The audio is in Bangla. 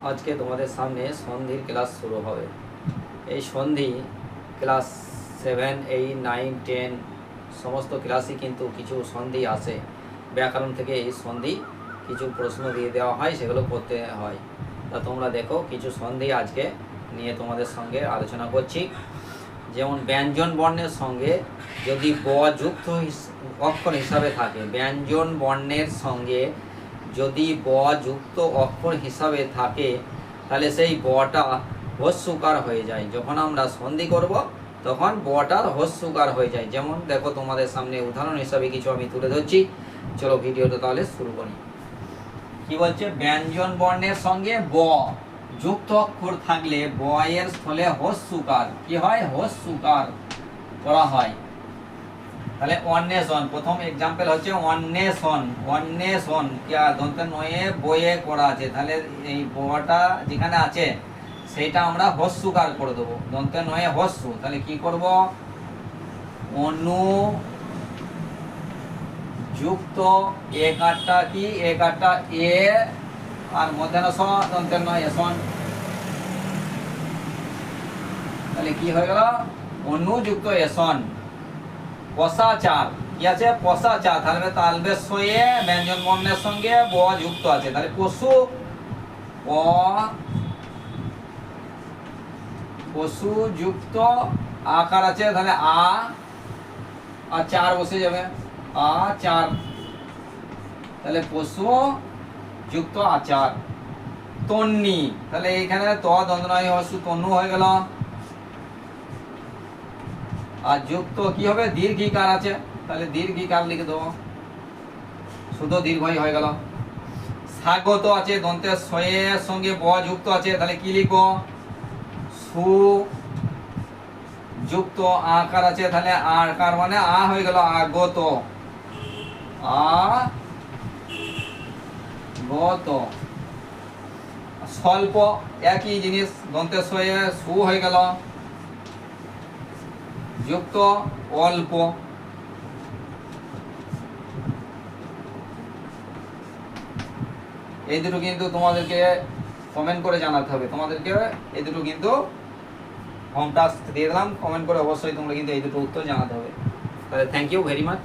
আজকে তোমাদের সামনে সন্ধির ক্লাস শুরু হবে। এই সন্ধি, class seven, eight, nine, ten, সমস্ত ক্লাসই কিন্তু কিছু সন্ধি আসে। ব্যাকরণ থেকে এই সন্ধি কিছু প্রশ্ন দিয়ে দেওয়া হয়, সেগুলো করতে হয়। তা তোমরা দেখো, কিছু সন্ধি আজকে নিয়ে তোমাদের সঙ্গে আলোচনা করছি। যেমন ব্যঞ্জন বর্ণের সঙ্গে যদি ব যুক্ত অক্ষর হিসাবে থাকে, ব্যঞ্জন বর্ণের সঙ্গে যদি ব যুক্ত অক্ষর হিসাবে থাকে, তাহলে সেই বটা হস্যকার হয়ে যায়। যখন আমরা সন্ধি করব, তখন বটা হস্যকার হয়ে যায়। যেমন দেখো তোমাদের সামনে উদাহরণ হিসাবে কিছু আমি তুলে ধরছি। চলো ভিডিওটা তাহলে শুরু করি। কি বলছে? ব্যঞ্জন বর্ণের সঙ্গে ব, যুক্ত অক্ষর থাকলে ব এর স্থলে হস্যকার। কি হয়? হস্যকার করা হয়। তাহলে অন্বেষণ, প্রথম এক্সাম্পল হচ্ছে অন্বেষণ অন্বেষণ কি আর দন্তে নয়ে বইয়ে করা আছে। তাহলে এই বটা যেখানে আছে, সেটা আমরা হস্যকার করে দেবো? দন্তে নয়ে হস্য, তাহলে কি করব? অনু যুক্ত এক আটটা কি? এক আটটা এ, আর মধ্যে স দন্তের নয় এসন তাহলে কি হয়ে গেল? অনুযুক্ত এসন পশাচার। কি আছে? পশাচার। তাহলে তালবে সয়ে ব্যঞ্জন বর্ণের সঙ্গে ব যুক্ত আছে। তাহলে পশু প পশু যুক্ত, আকার আছে, তাহলে আ, আর চার বসে যাবে। আ, চার। তাহলে পশু যুক্ত আচার। তন্নি। তাহলে এখানে ত দ্বন্দ্বনয় হস্যু তন্নু হয়ে গেল। আর যুক্ত কি হবে? দীর্ঘিকার আছে। তাহলে দীর্ঘিকার লিখে দেবো। শুধু দীর্ঘই হয়ে গেল। স্বাগত আছে দন্তের সয়ের সঙ্গে ব যুক্ত আছে। তাহলে কি লিখব? সু যুক্ত আকার আছে। তাহলে আকার মানে আ হয়ে গেল আগত। গত। স্বল্প একই জিনিস। দন্তের সয়ে সু হয়ে গেল। যুক্ত, অল্প। এই দুটো কিন্তু তোমাদেরকে কমেন্ট করে জানাতে হবে। তোমাদেরকে এই দুটো কিন্তু হোম টাস্ক দিয়ে দিলাম। কমেন্ট করে অবশ্যই তোমরা কিন্তু এই দুটো উত্তর জানাতে হবে। তাহলে থ্যাংক ইউ ভেরি মাচ